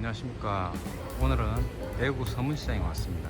안녕하십니까. 오늘은 대구 서문시장에 왔습니다.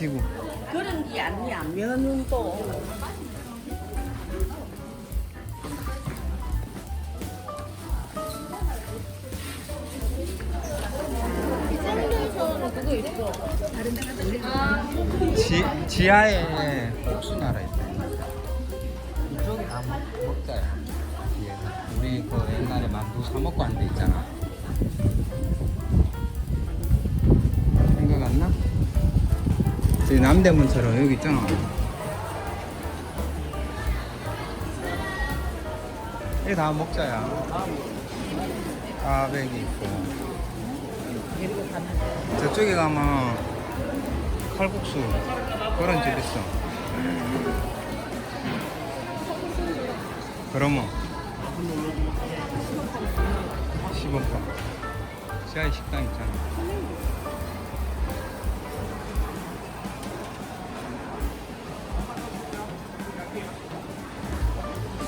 이시구. 그런 게 아니야. 면은 또 지, 지하에 남대문처럼 여기 있잖아. 이게 다 먹자야. 까베기 있고. 저쪽에 가면 칼국수 그런 집 있어. 그러면 10원권. 지하에 식당 있잖아.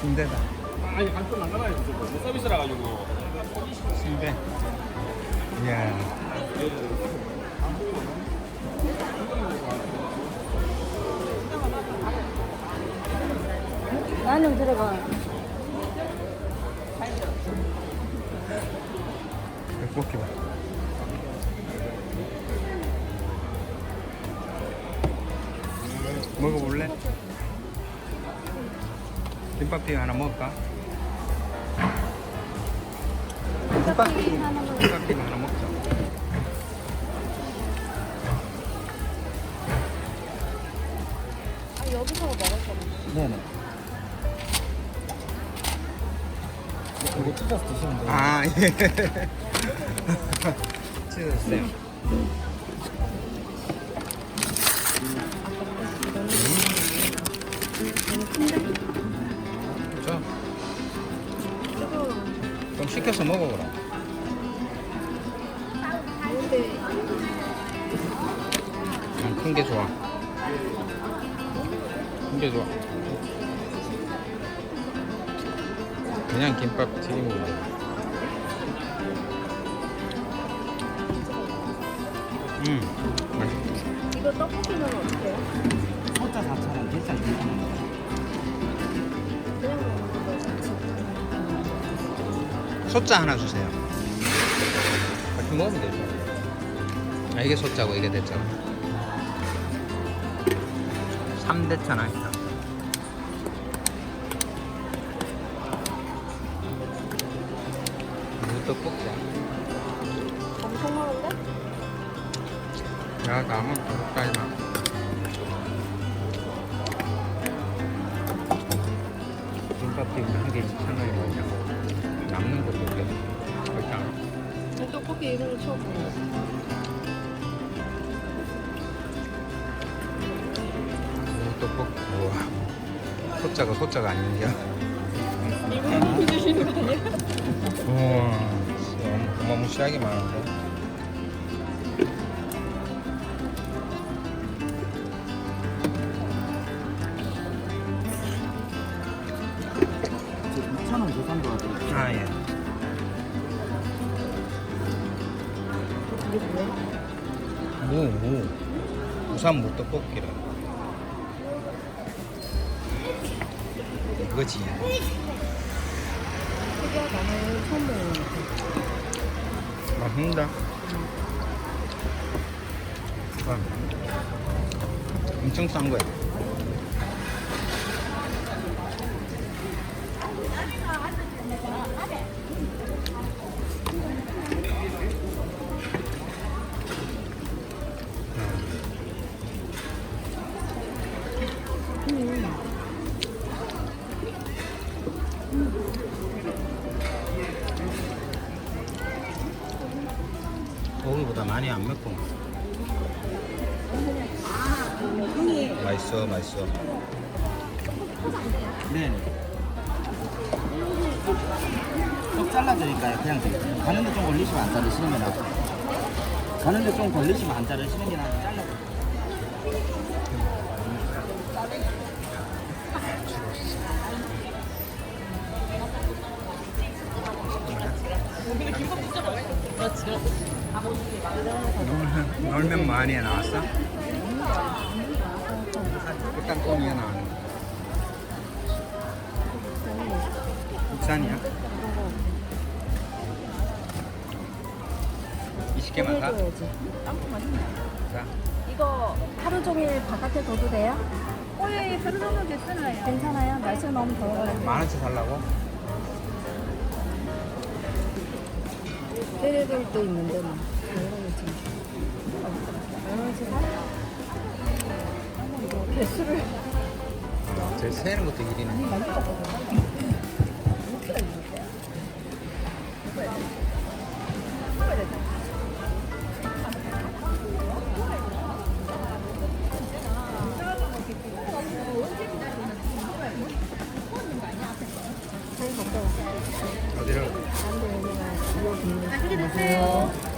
순대다. 아니 한푼 안 나가요 뭐 서비스라 가지고 순대. 이야. 나는 들어가. 떡볶이 봐. 김밥튀김 하나 먹을까? 김밥튀김 김밥튀김 하나 먹자. 아, 여기서 먹을 거면. 네네. 이거 찢어서 드시면 돼요 아 예. 찢어 저. 좀 시켜서 먹어 그럼. 큰 게 좋아. 큰 게 좋아. 그냥 김밥 튀김 먹어. 음, 맛있다. 이거 떡볶이는 어때요? 소자 4,000원 비싼 2,000원 소자 하나 주세요. 같이 먹으면 되죠. 아, 이게 소자고 이게 대자고. 3대천 아니다. 무떡볶이. 엄청 많은데? 야, 남은 두까지만. 소자가 소자가 아닌겨. 이거 해주시는 거 아니야? 우와. 너무 어마무시하게 많은데. 지금 2,000원 계산도 하고 아, 예. 이게 뭐야? 무, 무. 부산 무떡볶이래. 특이하다. 나는 처음 거. 맛있다. 엄청 싼 거야. 많이 안 맵고 맛있어 맛있어 네. 꼭 잘라드릴까요? 그냥? 가는데 좀 걸리시면 안 자르시는 게 나아요. 가는데 좀 걸리시면 안 자르시는 게 나아 놀면 많이 나왔어? 일단 꽁이가 나왔네 국산이야? 20개만 사? 해줘야지. 자, 이거 하루 종일 바깥에 둬도 돼요? 예, 하루 종일 괜찮아요. 괜찮아요? 날씨가 너무 더워가지고. 만 원치 살라고? 때려들도 있는데 뭐. 개수를 제 세는 것도 일이네 어디를?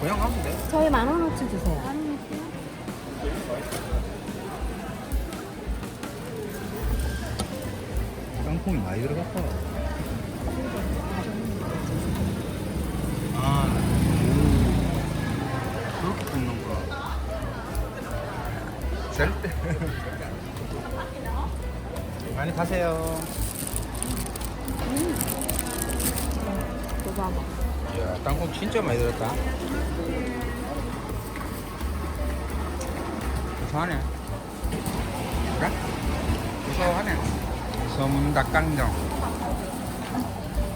그냥 하면 돼 저희 만 원어치 주세요. 콩이 많이 들어갔다. 아, 오. 그렇게 굽는구나. 절대. 많이 가세요. 이거 봐봐. 이야, 땅콩 진짜 많이 들었다. 고소하네. 그래? 고소하네. 소문 닭강정.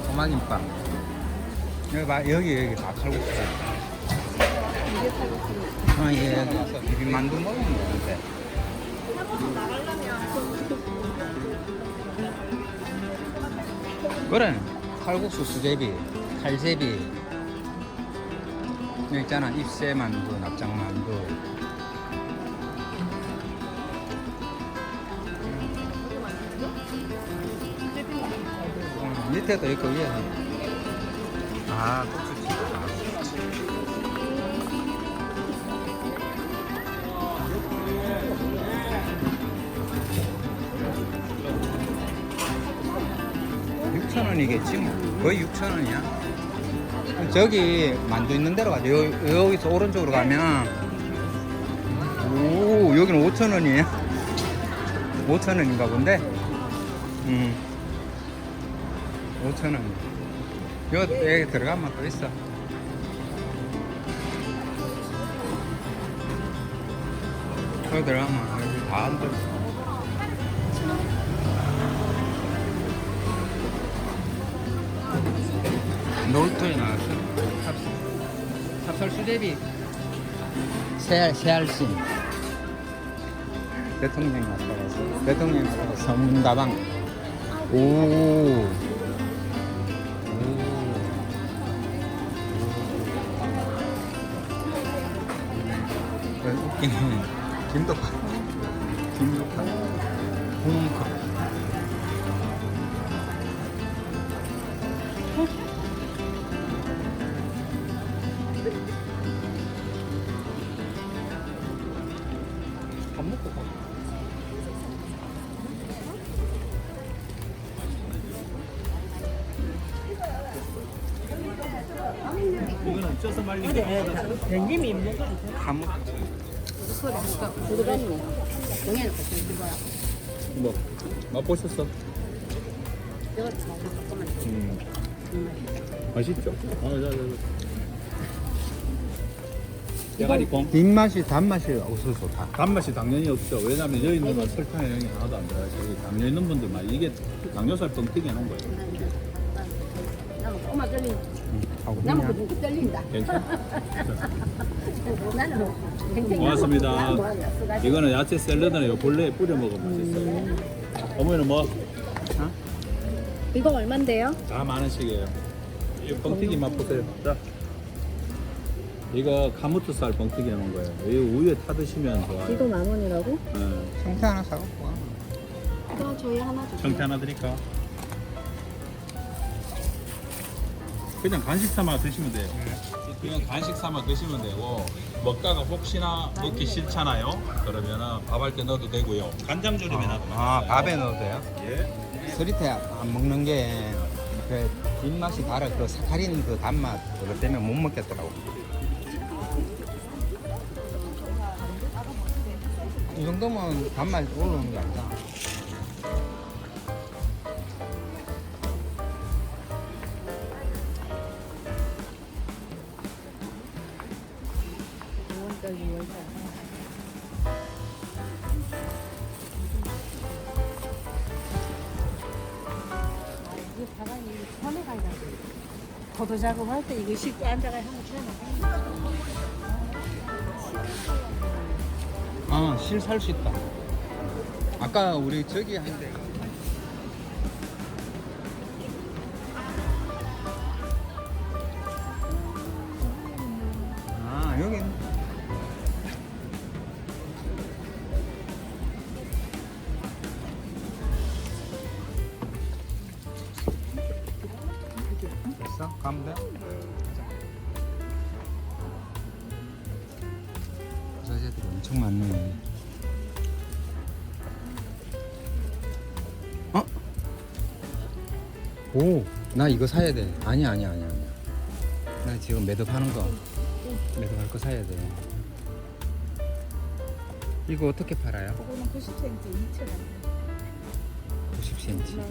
소마김밥. 여기 봐, 여기, 여기 다 칼국수. 이게 칼국수. 어, 이게 여기 와서 비빔만두 먹으면 되는데. 그래. 칼국수 수제비, 칼제비. 여기 있잖아. 입새만두, 납작만두. 어, 밑에도 있고 위에. 아, 국수집이다. 육천 원이겠지 뭐. 거의 6천 원이야. 저기 만두 있는 데로. 여, 여기서 오른쪽으로 가면 오 여기는 5천 원이에요. 5천 원인가 본데. 음. 5천 원. 여기 들어가면 또 있어. 여기 들어가면 여기 다 앉아 있어. 놀토에 나왔어. 찹쌀 수제비. 새알, 새알심. 대통령 가서. 대통령 왔다 가서 선문다방. 오. 김도파. 이거는 쪄서 말린 게. 밥 먹고 가. 뭐 맛보셨어? 음. 맛있죠? 아, 자, 자, 자. 대가리콩 뒷맛이 단맛이 없어서 다. 단맛이 당연히 없죠. 왜냐면 여기 있는 건 설탕에 영향이 하나도 안 들어요. 저기 당뇨 있는 분들만 이게 당뇨살 뻥튀기 해놓은 거예요. 나는 꼬마 떨리. 하고 나는 그냥 그좀 떨린다. 괜찮아. 나는 굉장히 고맙습니다. 나는 뭐 써가지고. 이거는 야채 샐러드는 요 본래에 뿌려 먹으면 맛있어요. 어머니는 뭐? 이거 얼만데요? 다 만 원씩이에요. 이 뻥튀기 맛보세요. 자. 이거 카무트살 뻥튀기 해놓은 거예요. 이 우유에 타 드시면 좋아요. 이거 만 원이라고? 네. 성태 하나 사갖고 와. 이거 저희 하나 주세요. 청태 하나 드릴까? 그냥 간식 삼아 드시면 돼요. 그냥 간식 삼아 드시면 되고 먹다가 혹시나 먹기 싫잖아요. 그러면은 밥 할 때 넣어도 되고요. 간장조림에 아, 맛있어요. 밥에 넣어도 돼요? 예. 서리태 안 먹는 게, 그, 뒷맛이 달아. 그 사카린 그 단맛, 그것 때문에 못 먹겠더라고. 이 정도면 단맛 올라오는 게 아니다. 포도 작업할 때 이거 씻고 앉아가 한번 쳐놔. 아, 실 살 수 있다. 아까 우리 저기 한 데. 나 이거 사야 돼. 아니야, 아니야, 아니야, 아니야. 나 지금 매듭하는 거, 매듭할 거 사야 돼. 이거 어떻게 팔아요? 이거는 90cm 2,000원. 90cm.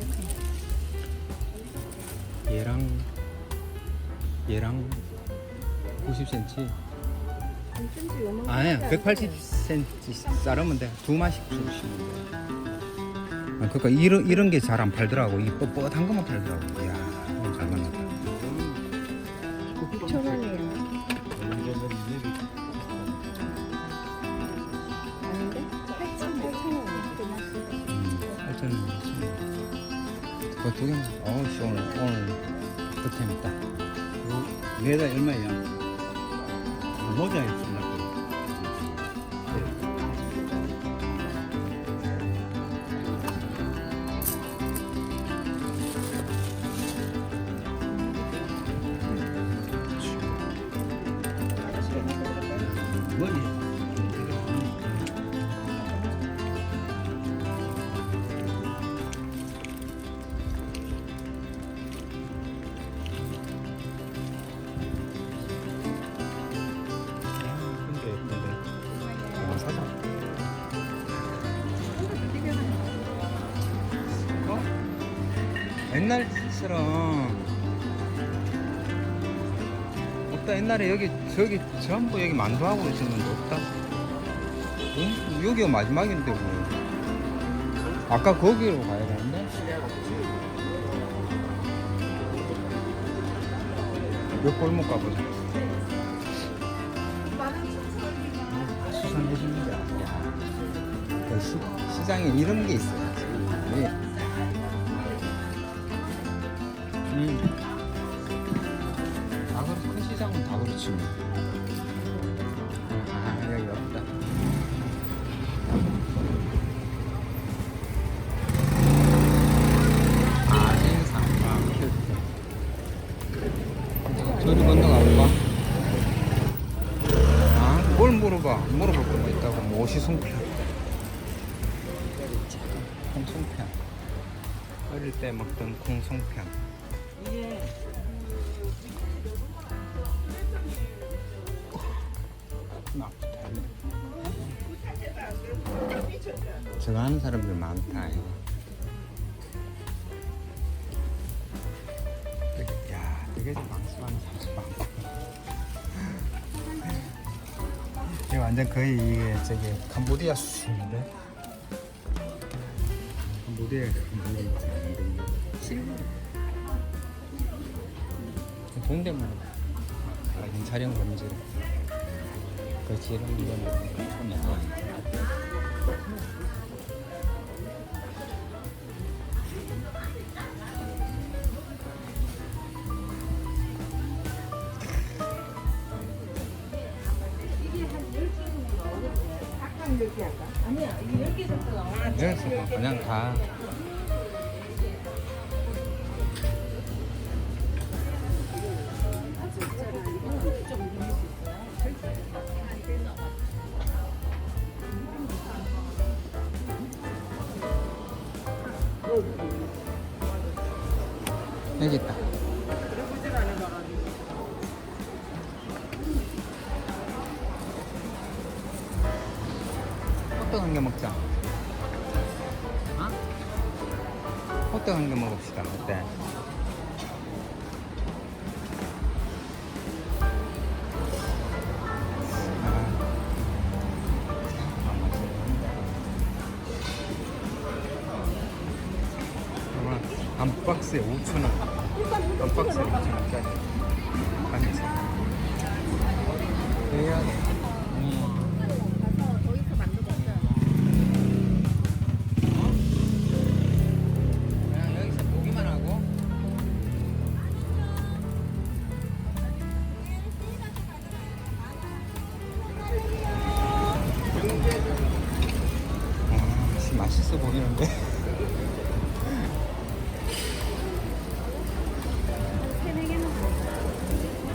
얘랑 얘랑 90cm. 1cm 요만. 아니야, 180cm 자르면 돼. 두 마씩 주시면 돼. 아, 그러니까 이런 이런 게 잘 안 팔더라고. 이 뻣뻣한 것만 팔더라고. 이야, 매달 얼마예요? 모자에 옛날에 여기 저기 전부 여기 만두하고 있었는데 없다. 응? 여기가 마지막인데 뭐. 아까 거기로 가야 되는데. 몇 골목 가보자. 수산해줍니다. 야, 그 시, 시장에 이런 게 있어요. 예. 물어볼 거뭐 있다고. 뭐 옷이 송편. 콩송편. 어릴 때 먹던 콩송편. 나 저거 하는 사람들 많다. 이거. 야, 되게 망수하는 사람 많고. 완전 거의 이게 저기 캄보디아 수준인데. 캄보디아 캄보디아. 동대문 아, 촬영 금지. 그렇지 이런 거 는좀 약간. 여기서 그냥 가. 호떡 한 개 먹자. 어? 호떡 한 개 먹읍시다. 어때? 아, 한 박스에 5천 원. 한 박스에 5천 원짜리. 먹었어요.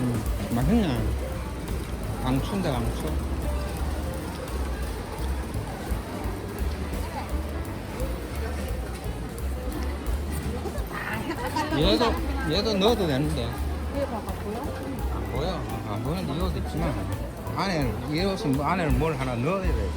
음, 맛있네 강추인데 강추 얘도 얘도 넣어도 되는데 위에 봐봐 보여? 뭐야 안 보이는데 이어도 있지만 안에 이 옷은 뭐 안에 뭘 하나 넣어야 돼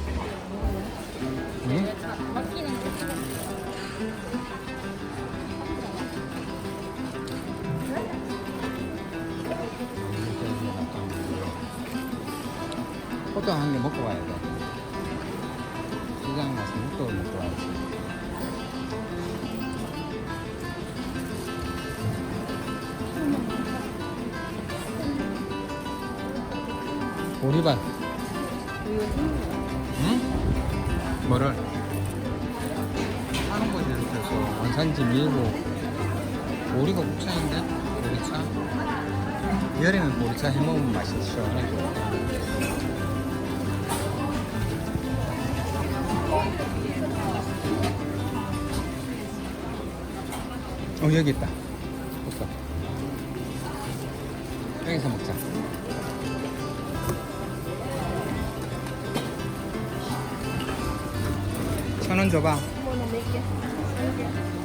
호떡 한개 먹고 가야 돼 시장 가서 호떡을 먹고 와야지 보리밥 응? 뭐를? 하는 곳이 이렇게 해서 원산지 밀고 보리가 국산인데? 보리차? 여름에 보리차 해먹으면 맛있어 어 여기 있다 없어 여기서 먹자 천 원 줘봐 이거는 몇 개? 세 개.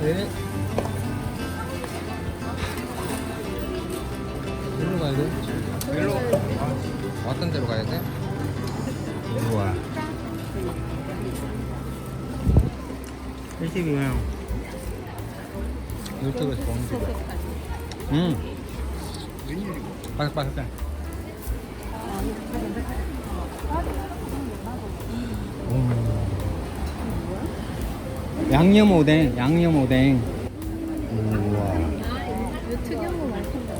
네. 여기로 가야 돼? 아, 왔던 데로 가야 돼? 우와 일찍이 그냥 유튜브에서 보는 거 응. 바삭바삭해 오. 양념 오뎅, 양념 오뎅. 우와. 이거 특이한 거 많던데.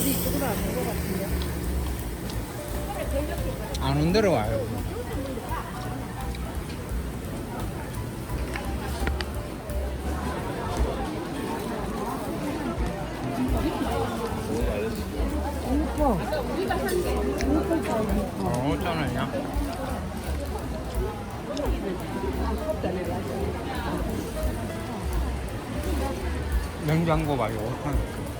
우리 이쪽으로 안온것 같은데. 안 흔들어 와요. 냉장고 봐요.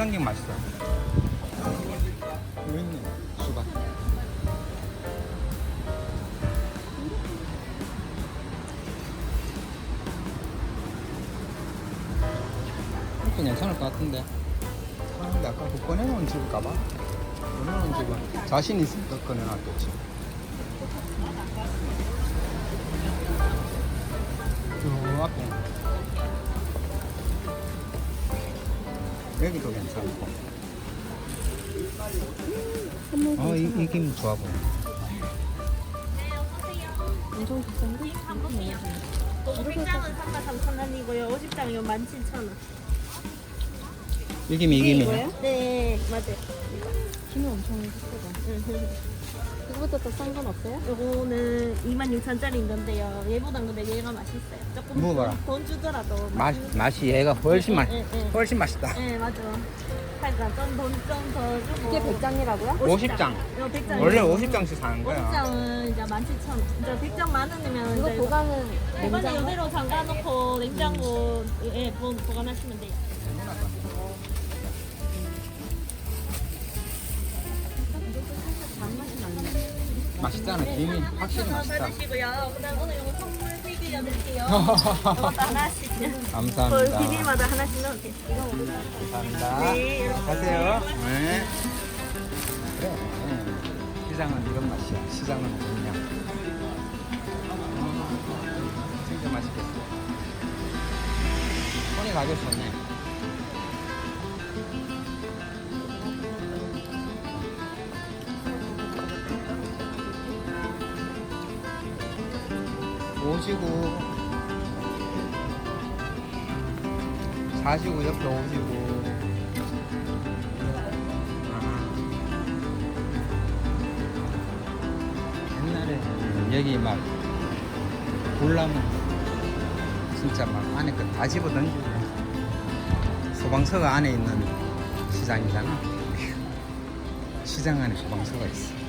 곱창김 맛있어. 있네, 수박. 이것도 괜찮을 것 같은데. 아, 근데 아까 그 꺼내놓은 집일까봐? 꺼내놓은 집은 자신 있으니까 꺼내놨겠지. 여기도 괜찮고. 어, 이, 이 김 좋아 보여. 엄청 비싼데? 도국장은 33,000원이고요. 50장이요 17,000원. 이 김이 이 김이네. 네, 맞아요. 김이 엄청 비싸다. 그거보다 더 싼 건 없어요? 요거는 26,000원짜리인 건데요. 얘보단 근데 얘가 맛있어요. 조금 먹어봐라. 돈 주더라도 맛, 맛있는- 맛이 얘가 훨씬 맛, 네, 네. 훨씬 맛있다. 네, 맞아. 그러니까 좀돈좀더 주고. 이게 100장이라고요? 50장. 이거 100장. 원래 50장씩 사는 거야. 50장은 이제 17,000원. 이제 100장 많으면 이거 이제 보관은 이거는 냉장고? 이대로 잠가놓고 냉장고에 보- 보관하시면 돼요. 맛있잖아. 김이 확실히 맛있다. 받으시고요. 그다음 오늘 이거 선물 드릴게요. 드릴게요. 이것도 하나씩. 그 감사합니다. 비닐마다 하나씩 넣을게요. 이거 감사합니다. 네, 여러분. 가세요. 네. 그래. 네. 시장은 이런 맛이야. 시장은 그냥. 음, 진짜 맛있겠어. 손이 가격 좋네. 오시고 사시고 옆에 오시고 아. 옛날에 여기 막 볼라면 진짜 막 안에 그다 집어 던지고 소방서가 안에 있는 시장이잖아 시장 안에 소방서가 있어